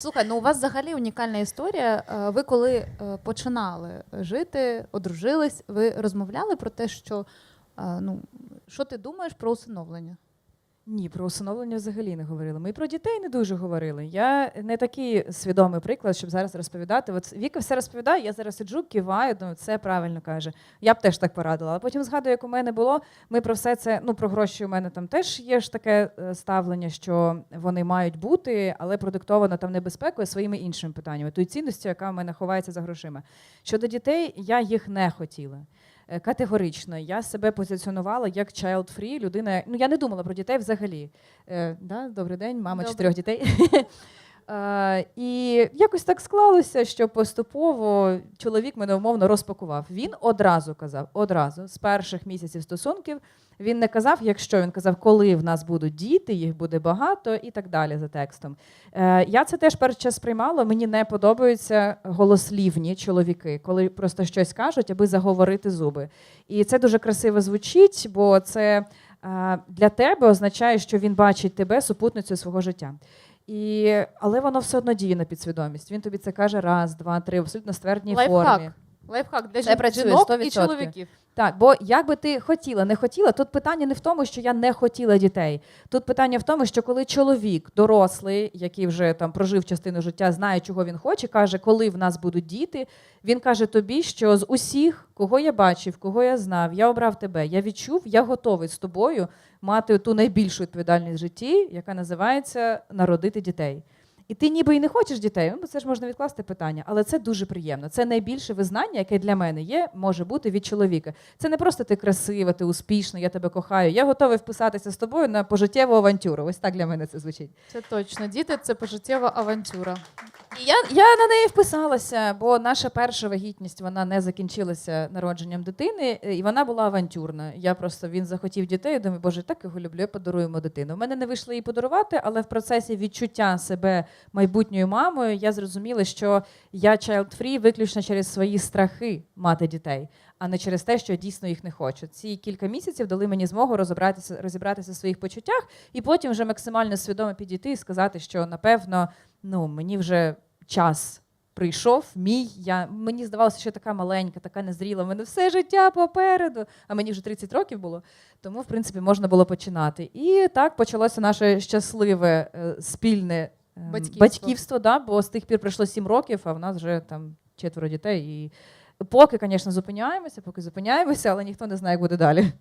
Слухай, ну у вас взагалі унікальна історія. Е, Ви коли е, починали жити, одружились, ви розмовляли про те, що е, ну що ти думаєш про усиновлення? Ні, про усиновлення взагалі не говорили. Ми про дітей не дуже говорили. Я не такий свідомий приклад, щоб зараз розповідати. От Віка все розповідає, я зараз сиджу, киваю, думаю, це правильно каже. Я б теж так порадила. Але потім згадую, як у мене було. Ми про все це, ну про гроші у мене там теж є ж таке е, ставлення, що вони мають бути, але продиктовано там небезпекою своїми іншими питаннями. Тою цінністю, яка в мене ховається за грошима. Щодо дітей, я їх не хотіла. Е, Категорично, я себе позиціонувала як child-free, людина. Ну я не думала про дітей взагалі. Е, да? Добрий день, мама Добре. чотирьох дітей. Е, і якось так склалося, що поступово чоловік мене умовно розпакував. Він одразу казав, одразу з перших місяців стосунків. Він не казав, якщо він казав, коли в нас будуть діти, їх буде багато і так далі за текстом. Е, я це теж перший час сприймала. Мені не подобаються голослівні чоловіки, коли просто щось кажуть, аби заговорити зуби. І це дуже красиво звучить, бо це е, для тебе означає, що він бачить тебе супутницею свого життя. І, але воно все одно діє на підсвідомість. Він тобі це каже раз, два, три, в абсолютно ствердній Лайфхак. формі. Лайфхак для Це жін- працює жінок і 100%. чоловіків. Так, бо як би ти хотіла, не хотіла, тут питання не в тому, що я не хотіла дітей. Тут питання в тому, що коли чоловік, дорослий, який вже там прожив частину життя, знає, чого він хоче, каже, коли в нас будуть діти, він каже тобі, що з усіх, кого я бачив, кого я знав, я обрав тебе. Я відчув, я готовий з тобою мати ту найбільшу відповідальність в житті, яка називається народити дітей. І ти ніби і не хочеш дітей, ну це ж можна відкласти питання, але це дуже приємно. Це найбільше визнання, яке для мене є, може бути від чоловіка. Це не просто ти красива, ти успішна, я тебе кохаю. Я готовий вписатися з тобою на пожиттєву авантюру. Ось так для мене це звучить. Це точно. Діти це пожиттєва авантюра. Я, я на неї вписалася, бо наша перша вагітність вона не закінчилася народженням дитини, е, і вона була авантюрна. Я просто він захотів дітей. я Думаю, боже, так його люблю, я подарую йому дитину. У мене не вийшло її подарувати, але в процесі відчуття себе майбутньою мамою я зрозуміла, що я child-free виключно через свої страхи мати дітей. А не через те, що я дійсно їх не хочу. Ці кілька місяців дали мені змогу розібратися, розібратися в своїх почуттях, і потім вже максимально свідомо підійти і сказати, що напевно ну мені вже час прийшов. Мій я мені здавалося, що я така маленька, така незріла. У мене все життя попереду. А мені вже 30 років було. Тому, в принципі, можна було починати. І так почалося наше щасливе е, спільне ем, Батьківство. батьківство да, бо з тих пір пройшло 7 років, а в нас вже там четверо дітей. І поки, звісно, зупиняємося, поки зупиняємося, але ніхто не знає, як буде далі.